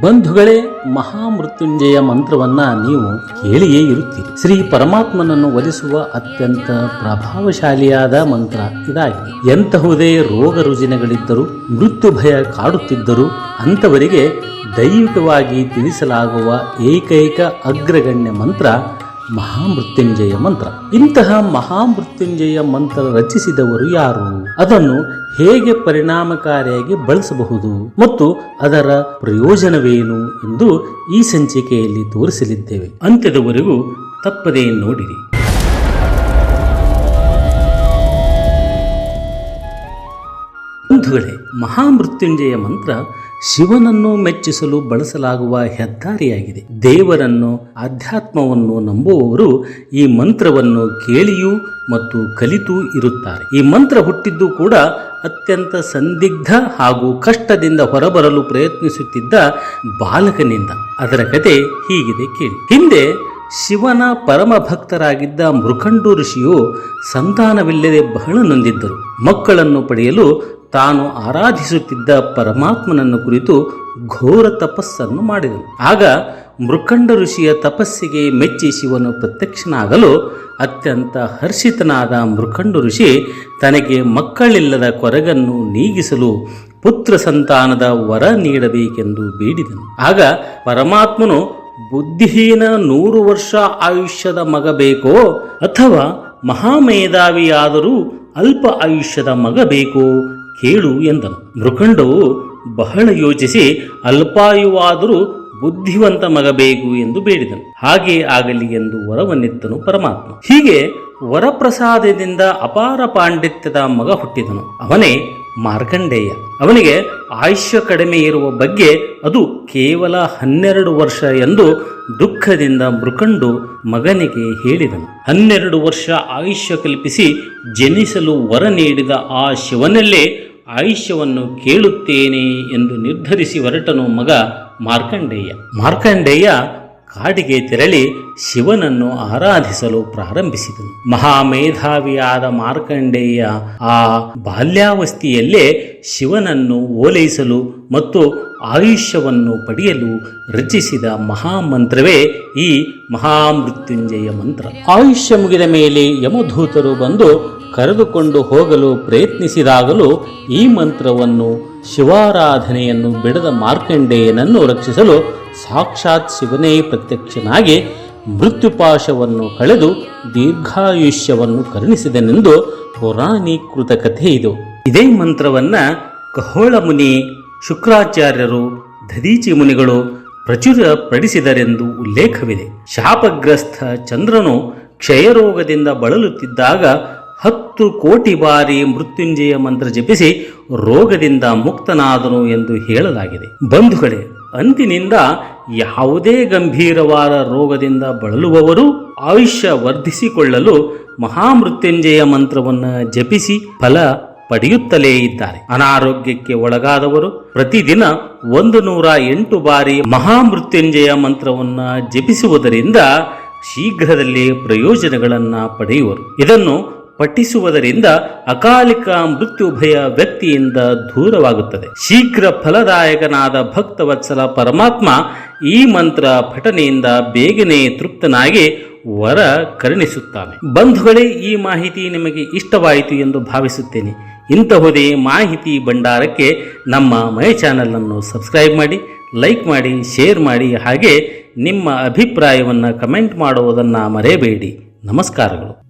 ಬಂಧುಗಳೇ, ಮಹಾಮೃತ್ಯುಂಜಯ ಮಂತ್ರವನ್ನ ನೀವು ಕೇಳಿಯೇ ಇರುತ್ತೀರಿ. ಶ್ರೀ ಪರಮಾತ್ಮನನ್ನು ಒಲಿಸುವ ಅತ್ಯಂತ ಪ್ರಭಾವಶಾಲಿಯಾದ ಮಂತ್ರ ಇದಾಗಿದೆ. ಎಂತಹುದೇ ರೋಗ ರುಜಿನಗಳಿದ್ದರೂ, ಮೃತ್ಯು ಭಯ ಕಾಡುತ್ತಿದ್ದರೂ, ಅಂಥವರಿಗೆ ದೈವಿಕವಾಗಿ ತಿಳಿಸಲಾಗುವ ಏಕೈಕ ಅಗ್ರಗಣ್ಯ ಮಂತ್ರ ಮಹಾಮೃತ್ಯುಂಜಯ ಮಂತ್ರ. ಇಂತಹ ಮಹಾಮೃತ್ಯುಂಜಯ ಮಂತ್ರ ರಚಿಸಿದವರು ಯಾರು? ಅದನ್ನು ಹೇಗೆ ಪರಿಣಾಮಕಾರಿಯಾಗಿ ಬಳಸಬಹುದು? ಮತ್ತು ಅದರ ಪ್ರಯೋಜನವೇನು ಎಂದು ಈ ಸಂಚಿಕೆಯಲ್ಲಿ ತೋರಿಸಲಿದ್ದೇವೆ. ಅಂತ್ಯದವರೆಗೂ ತಪ್ಪದೇ ನೋಡಿರಿ. ಬಂಧುಗಳೇ, ಮಹಾಮೃತ್ಯುಂಜಯ ಮಂತ್ರ ಶಿವನನ್ನು ಮೆಚ್ಚಿಸಲು ಬಳಸಲಾಗುವ ಹೆದ್ದಾರಿಯಾಗಿದೆ. ದೇವರನ್ನು, ಆಧ್ಯಾತ್ಮವನ್ನು ನಂಬುವವರು ಈ ಮಂತ್ರವನ್ನು ಕೇಳಿಯೂ ಮತ್ತು ಕಲಿತೂ ಇರುತ್ತಾರೆ. ಈ ಮಂತ್ರ ಹುಟ್ಟಿದ್ದು ಕೂಡ ಅತ್ಯಂತ ಸಂದಿಗ್ಧ ಹಾಗೂ ಕಷ್ಟದಿಂದ ಹೊರಬರಲು ಪ್ರಯತ್ನಿಸುತ್ತಿದ್ದ ಬಾಲಕನಿಂದ. ಅದರ ಕತೆ ಹೀಗಿದೆ ಕೇಳಿ. ಹಿಂದೆ ಶಿವನ ಪರಮ ಭಕ್ತರಾಗಿದ್ದ ಮೃಖಂಡು ಋಷಿಯು ಸಂತಾನವಿಲ್ಲದೆ ಬಹಳ ನೊಂದಿದ್ದರು. ಮಕ್ಕಳನ್ನು ಪಡೆಯಲು ತಾನು ಆರಾಧಿಸುತ್ತಿದ್ದ ಪರಮಾತ್ಮನನ್ನು ಕುರಿತು ಘೋರ ತಪಸ್ಸನ್ನು ಮಾಡಿದನು. ಆಗ ಮೃಖಂಡ ಋಷಿಯ ತಪಸ್ಸಿಗೆ ಮೆಚ್ಚಿ ಶಿವನು ಪ್ರತ್ಯಕ್ಷನಾಗಲು ಅತ್ಯಂತ ಹರ್ಷಿತನಾದ ಮೃಖಂಡ ಋಷಿ ತನಗೆ ಮಕ್ಕಳಿಲ್ಲದ ಕೊರಗನ್ನು ನೀಗಿಸಲು ಪುತ್ರ ಸಂತಾನದ ವರ ನೀಡಬೇಕೆಂದು ಬೇಡಿದನು. ಆಗ ಪರಮಾತ್ಮನು, ಬುದ್ಧಿಹೀನ ನೂರು ವರ್ಷ ಆಯುಷ್ಯದ ಮಗ ಬೇಕೋ ಅಥವಾ ಮಹಾಮೇಧಾವಿಯಾದರೂ ಅಲ್ಪ ಆಯುಷ್ಯದ ಮಗ ಬೇಕೋ ಕೇಳು ಎಂದನು. ಮೃಖಂಡವು ಬಹಳ ಯೋಚಿಸಿ ಅಲ್ಪಾಯುವಾದರೂ ಬುದ್ಧಿವಂತ ಮಗ ಬೇಕು ಎಂದು ಬೇಡಿದನು. ಹಾಗೆ ಆಗಲಿ ಎಂದು ವರವನ್ನಿತ್ತನು ಪರಮಾತ್ಮ. ಹೀಗೆ ವರಪ್ರಸಾದದಿಂದ ಅಪಾರ ಪಾಂಡಿತ್ಯದ ಮಗ ಹುಟ್ಟಿದನು. ಅವನೇ ಮಾರ್ಕಂಡೇಯ. ಅವನಿಗೆ ಆಯುಷ್ಯ ಕಡಿಮೆ ಇರುವ ಬಗ್ಗೆ ಅದು ಕೇವಲ ಹನ್ನೆರಡು ವರ್ಷ ಎಂದು ದುಃಖದಿಂದ ಮೃಕಂಡು ಮಗನಿಗೆ ಹೇಳಿದನು. ಹನ್ನೆರಡು ವರ್ಷ ಆಯುಷ್ಯ ಕಲ್ಪಿಸಿ ಜನಿಸಲು ವರ ನೀಡಿದ ಆ ಶಿವನಲ್ಲೇ ಆಯುಷ್ಯವನ್ನು ಕೇಳುತ್ತೇನೆ ಎಂದು ನಿರ್ಧರಿಸಿ ಹೊರಟನು ಮಗ ಮಾರ್ಕಂಡೇಯ. ಮಾರ್ಕಂಡೇಯ ಕಾಡಿಗೆ ತೆರಳಿ ಶಿವನನ್ನು ಆರಾಧಿಸಲು ಪ್ರಾರಂಭಿಸಿದನು. ಮಹಾಮೇಧಾವಿಯಾದ ಮಾರ್ಕಂಡೇಯ ಆ ಬಾಲ್ಯಾವಸ್ಥೆಯಲ್ಲೇ ಶಿವನನ್ನು ಓಲೈಸಲು ಮತ್ತು ಆಯುಷ್ಯವನ್ನು ಪಡೆಯಲು ರಚಿಸಿದ ಮಹಾಮಂತ್ರವೇ ಈ ಮಹಾಮೃತ್ಯುಂಜಯ ಮಂತ್ರ. ಆಯುಷ್ಯ ಮುಗಿದ ಮೇಲೆ ಯಮಧೂತರು ಬಂದು ಕರೆದುಕೊಂಡು ಹೋಗಲು ಪ್ರಯತ್ನಿಸಿದಾಗಲೂ ಈ ಮಂತ್ರವನ್ನು ಶಿವಾರಾಧನೆಯನ್ನು ಬಿಡದ ಮಾರ್ಕಂಡೇಯನನ್ನು ರಕ್ಷಿಸಲು ಸಾಕ್ಷಾತ್ ಶಿವನೇ ಪ್ರತ್ಯಕ್ಷನಾಗಿ ಮೃತ್ಯುಪಾಶವನ್ನು ಕಳೆದು ದೀರ್ಘಾಯುಷ್ಯವನ್ನು ಕರುಣಿಸಿದನೆಂದು ಪುರಾಣೀಕೃತ ಕಥೆ ಇದು. ಇದೇ ಮಂತ್ರವನ್ನು ಕಹೋಳ ಮುನಿ ಶುಕ್ರಾಚಾರ್ಯರು, ದಧೀಚಿ ಮುನಿಗಳು ಪ್ರಚುರ ಪಡಿಸಿದರೆಂದು ಉಲ್ಲೇಖವಿದೆ. ಶಾಪಗ್ರಸ್ತ ಚಂದ್ರನು ಕ್ಷಯರೋಗದಿಂದ ಬಳಲುತ್ತಿದ್ದಾಗ ಹತ್ತು ಕೋಟಿ ಬಾರಿ ಮೃತ್ಯುಂಜಯ ಮಂತ್ರ ಜಪಿಸಿ ರೋಗದಿಂದ ಮುಕ್ತನಾದನು ಎಂದು ಹೇಳಲಾಗಿದೆ. ಬಂಧುಗಳೇ, ಅಂದಿನಿಂದ ಯಾವುದೇ ಗಂಭೀರವಾದ ರೋಗದಿಂದ ಬಳಲುವವರು ಆಯುಷ್ಯ ವರ್ಧಿಸಿಕೊಳ್ಳಲು ಮಹಾಮೃತ್ಯುಂಜಯ ಮಂತ್ರವನ್ನು ಜಪಿಸಿ ಫಲ ಪಡೆಯುತ್ತಲೇ ಇದ್ದಾರೆ. ಅನಾರೋಗ್ಯಕ್ಕೆ ಒಳಗಾದವರು ಪ್ರತಿದಿನ ಒಂದು ನೂರ ಎಂಟು ಬಾರಿ ಮಹಾಮೃತ್ಯುಂಜಯ ಮಂತ್ರವನ್ನು ಜಪಿಸುವುದರಿಂದ ಶೀಘ್ರದಲ್ಲಿ ಪ್ರಯೋಜನಗಳನ್ನು ಪಡೆಯುವರು. ಇದನ್ನು ಪಠಿಸುವುದರಿಂದ ಅಕಾಲಿಕ ಮೃತ್ಯು ಭಯ ವ್ಯಕ್ತಿಯಿಂದ ದೂರವಾಗುತ್ತದೆ. ಶೀಘ್ರ ಫಲದಾಯಕನಾದ ಭಕ್ತವತ್ಸಲ ಪರಮಾತ್ಮ ಈ ಮಂತ್ರ ಪಠನೆಯಿಂದ ಬೇಗನೆ ತೃಪ್ತನಾಗಿ ವರ ಕರುಣಿಸುತ್ತಾನೆ. ಬಂಧುಗಳೇ, ಈ ಮಾಹಿತಿ ನಿಮಗೆ ಇಷ್ಟವಾಯಿತು ಎಂದು ಭಾವಿಸುತ್ತೇನೆ. ಇಂತಹುದೇ ಮಾಹಿತಿ ಭಂಡಾರಕ್ಕೆ ನಮ್ಮ ಮೈ ಚಾನಲನ್ನು ಸಬ್ಸ್ಕ್ರೈಬ್ ಮಾಡಿ, ಲೈಕ್ ಮಾಡಿ, ಶೇರ್ ಮಾಡಿ, ಹಾಗೆ ನಿಮ್ಮ ಅಭಿಪ್ರಾಯವನ್ನು ಕಮೆಂಟ್ ಮಾಡುವುದನ್ನು ಮರೆಯಬೇಡಿ. ನಮಸ್ಕಾರಗಳು.